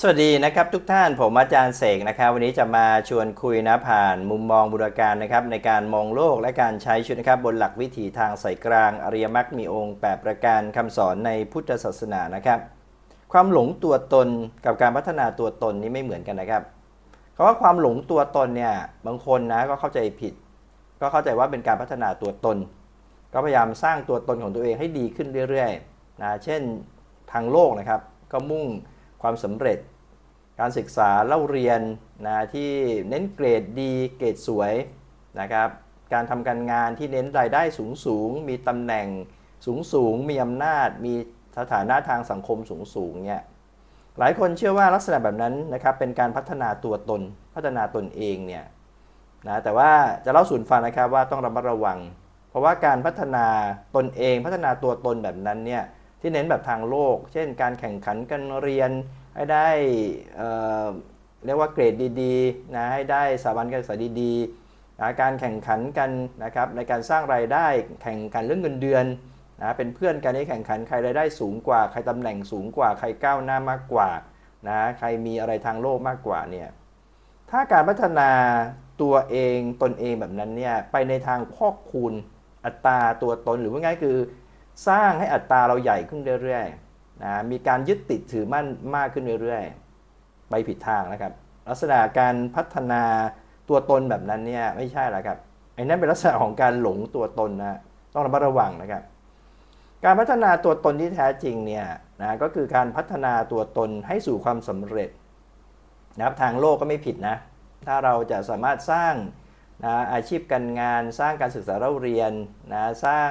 สวัสดีนะครับทุกท่านผมอาจารย์เสกนะครับ วันนี้จะมาชวนคุยนะผ่านมุมมองบูรการนะครับในการมองโลกและการใช้ชีวิตนะครับบนหลักวิถีทางสายกลาง อริยมรรคมีองค์ 8 ประการคำสอนในพุทธศาสนานะครับ ความหลงตัวตนกับการพัฒนาตัวตนนี้ไม่เหมือนกันนะครับคำว่าความหลงตัวตนเนี่ยบางคนนะก็เข้าใจผิด ก็เข้าใจว่าเป็นการพัฒนาตัวตน ก็พยายามสร้างตัวตนของตัวเองให้ดีขึ้นเรื่อยๆนะเช่นทางโลกนะครับก็มุ่ง ความสำเร็จ การศึกษาเล่าเรียนนะที่เน้นเกรดดี เกรดสวยนะครับการทำการงานที่เน้นรายได้สูงสูงๆมีตำแหน่งสูงสูงๆมีอำนาจ มีสถานะทางสังคมสูงสูงๆเนี่ยหลายคนเชื่อว่าลักษณะแบบนั้นนะครับเป็นการพัฒนาตัวตน พัฒนาตนเองเนี่ยนะแต่ว่าจะเล่าสู่ฟังนะครับว่าต้องระมัดระวัง เพราะว่าการพัฒนาตนเองพัฒนาตัวตนแบบนั้นเนี่ย ที่เน้นแบบทางโลก เช่น การแข่งขันการเรียนให้ได้เรียกว่าเกรดดีๆนะให้ได้สถาบันการศึกษาดีๆนะการแข่งขันกันนะครับในการสร้างรายได้แข่งกันเรื่องเงินเดือนนะเป็นเพื่อนกันให้แข่งขันใครรายได้สูงกว่า ใครตำแหน่งสูงกว่า ใครก้าวหน้ามากกว่านะใครมีอะไรทางโลกมากกว่าเนี่ยถ้าการพัฒนาตัวเองตนเองแบบนั้นเนี่ยไปในทางพอกคูณอัตราตัวตนหรือว่าง่ายคือ สร้างให้อัตราเราใหญ่ขึ้นเรื่อยๆนะมีการยึดติดถือมั่นมากขึ้นเรื่อยๆ ไปผิดทางนะครับ ลักษณะการพัฒนาตัวตนแบบนั้นเนี่ยไม่ใช่แล้วครับไอ้นั่นเป็นลักษณะของการหลงตัวตนนะต้องระมัดระวังนะครับ การพัฒนาตัวตนที่แท้จริงเนี่ยนะก็คือการพัฒนาตัวตนให้สู่ความสำเร็จนะครับทางโลกก็ไม่ผิดนะ ถ้าเราจะสามารถสร้าง นะอาชีพการงานสร้างการศึกษาเราเรียนนะสร้าง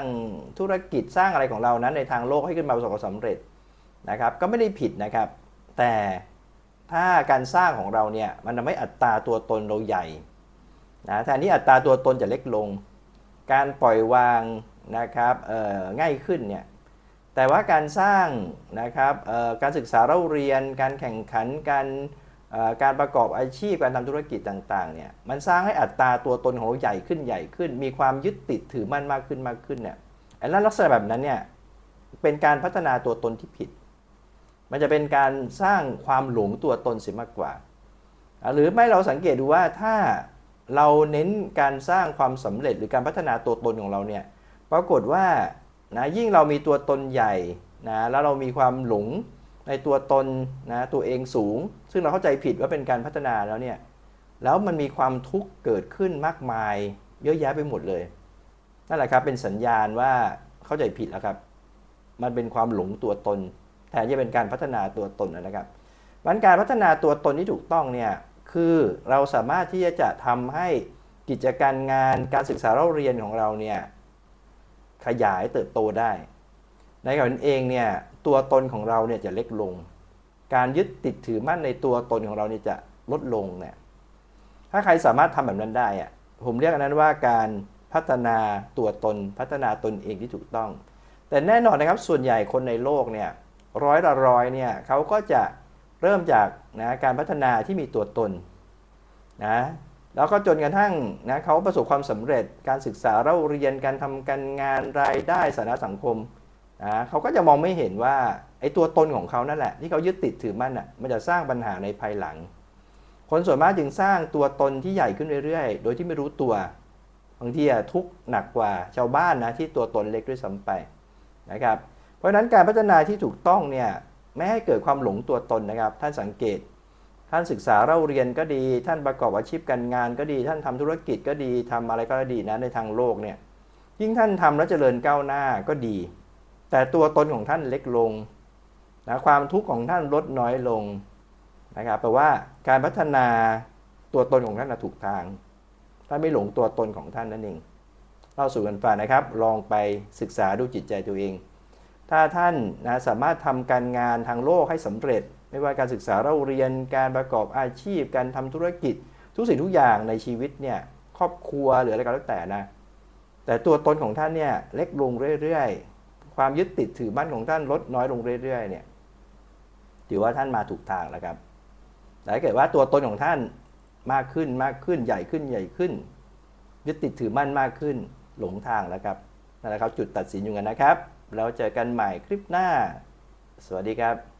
ธุรกิจสร้างอะไรของเรานั้นในทางโลกให้ขึ้นมาประสบความสำเร็จนะครับ ก็ไม่ได้ผิดนะครับ แต่ถ้าการสร้างของเราเนี่ยมันทำให้อัตราตัวตนเราใหญ่นะแทนที่อัตราตัวตนจะเล็กลง การปล่อยวางนะครับง่ายขึ้นเนี่ยแต่ว่าการสร้างนะครับการศึกษาเราเรียน การแข่งขันการ การประกอบอาชีพการทำธุรกิจต่างๆเนี่ยมันสร้างให้อัตราตัวตนของเราใหญ่ขึ้นใหญ่ขึ้น มีความยึดติดถือมั่นมากขึ้นมากขึ้นเนี่ยไอ้ลักษณะแบบนั้นเนี่ยเป็นการพัฒนาตัวตนที่ผิด มันจะเป็นการสร้างความหลงตัวตนเสียมากกว่า หรือไม่เราสังเกตดูว่าถ้าเราเน้นการสร้างความสำเร็จหรือการพัฒนาตัวตนของเราเนี่ยปรากฏว่านะยิ่งเรามีตัวตนใหญ่นะแล้วเรามีความหลง ในตัวตนนะตัวเองสูง ซึ่งเราเข้าใจผิดว่าเป็นการพัฒนาแล้วเนี่ยแล้วมันมีความทุกข์เกิดขึ้นมากมายเยอะแยะไปหมดเลยนั่นแหละครับเป็นสัญญาณว่าเข้าใจผิดแล้วครับมันเป็นความหลงตัวตน แทนที่จะเป็นการพัฒนาตัวตนนะครับมันการพัฒนาตัวตนที่ถูกต้องเนี่ยคือเราสามารถที่จะทำให้กิจการงานการศึกษาเราเรียนของเราเนี่ยขยายเติบโตได้ ในขณะนั้นเองเนี่ย ตัวตนของเราเนี่ยจะเล็กลง การยึดติดถือมั่นในตัวตนของเราเนี่ยจะลดลงเนี่ยถ้าใครสามารถทำแบบนั้นได้อะผมเรียกอันนั้นว่าการพัฒนาตัวตนพัฒนาตนเองที่ถูกต้อง แต่แน่นอนนะครับส่วนใหญ่คนในโลกเนี่ยร้อยละร้อยเนี่ยเขาก็จะเริ่มจากนะการพัฒนาที่มีตัวตนนะแล้วก็จนกระทั่งนะเขาประสบความสำเร็จการศึกษาเราเรียนการทำการงานรายได้สาธารณสังคม นะเขาก็จะมองไม่เห็นว่าไอ้ตัวตนของเขานั่นแหละที่เขายึดติดถือมั่นอะมันจะสร้างปัญหาในภายหลัง คนส่วนมากจึงสร้างตัวตนที่ใหญ่ขึ้นเรื่อยๆ โดยที่ไม่รู้ตัวบางทีอะทุกข์หนักกว่าชาวบ้านนะที่ตัวตนเล็กด้วยซ้ำไปนะครับ เพราะฉะนั้นการพัฒนาที่ถูกต้องเนี่ยไม่ให้เกิดความหลงตัวตนนะครับ ท่านสังเกต ท่านศึกษาเราเรียนก็ดี ท่านประกอบอาชีพการงานก็ดี ท่านทำธุรกิจก็ดีทำอะไรก็ดีนะในทางโลกเนี่ยยิ่งท่านทำแล้วเจริญก้าวหน้าก็ดี แต่ตัวตนของท่านเล็กลงนะความทุกข์ของท่านลดน้อยลงนะครับแปลว่าการพัฒนาตัวตนของท่านถูกทางท่านไม่หลงตัวตนของท่านนั่นเองเล่าสู่กันฟังนะครับ ลองไปศึกษาดูจิตใจตัวเอง ถ้าท่านนะสามารถทำการงานทางโลกให้สำเร็จ ไม่ว่าการศึกษาเราเรียนการประกอบอาชีพ การทำธุรกิจ ทุกสิ่งทุกอย่างในชีวิตเนี่ยครอบครัวหรืออะไรก็แล้วแต่นะแต่ตัวตนของท่านเนี่ยเล็กลงเรื่อยๆ ความยึดติดถือมั่นของท่านลดน้อยลงเรื่อยๆเนี่ยถือว่าท่านมาถูกทางแล้วครับแต่ถ้าเกิดว่าตัวตนของท่านมากขึ้นมากขึ้นใหญ่ขึ้นใหญ่ขึ้น ยึดติดถือมั่นมากขึ้นหลงทางแล้วครับนั่นแหละครับจุดตัดสินอยู่กันนะครับ แล้วเจอกันใหม่คลิปหน้า สวัสดีครับ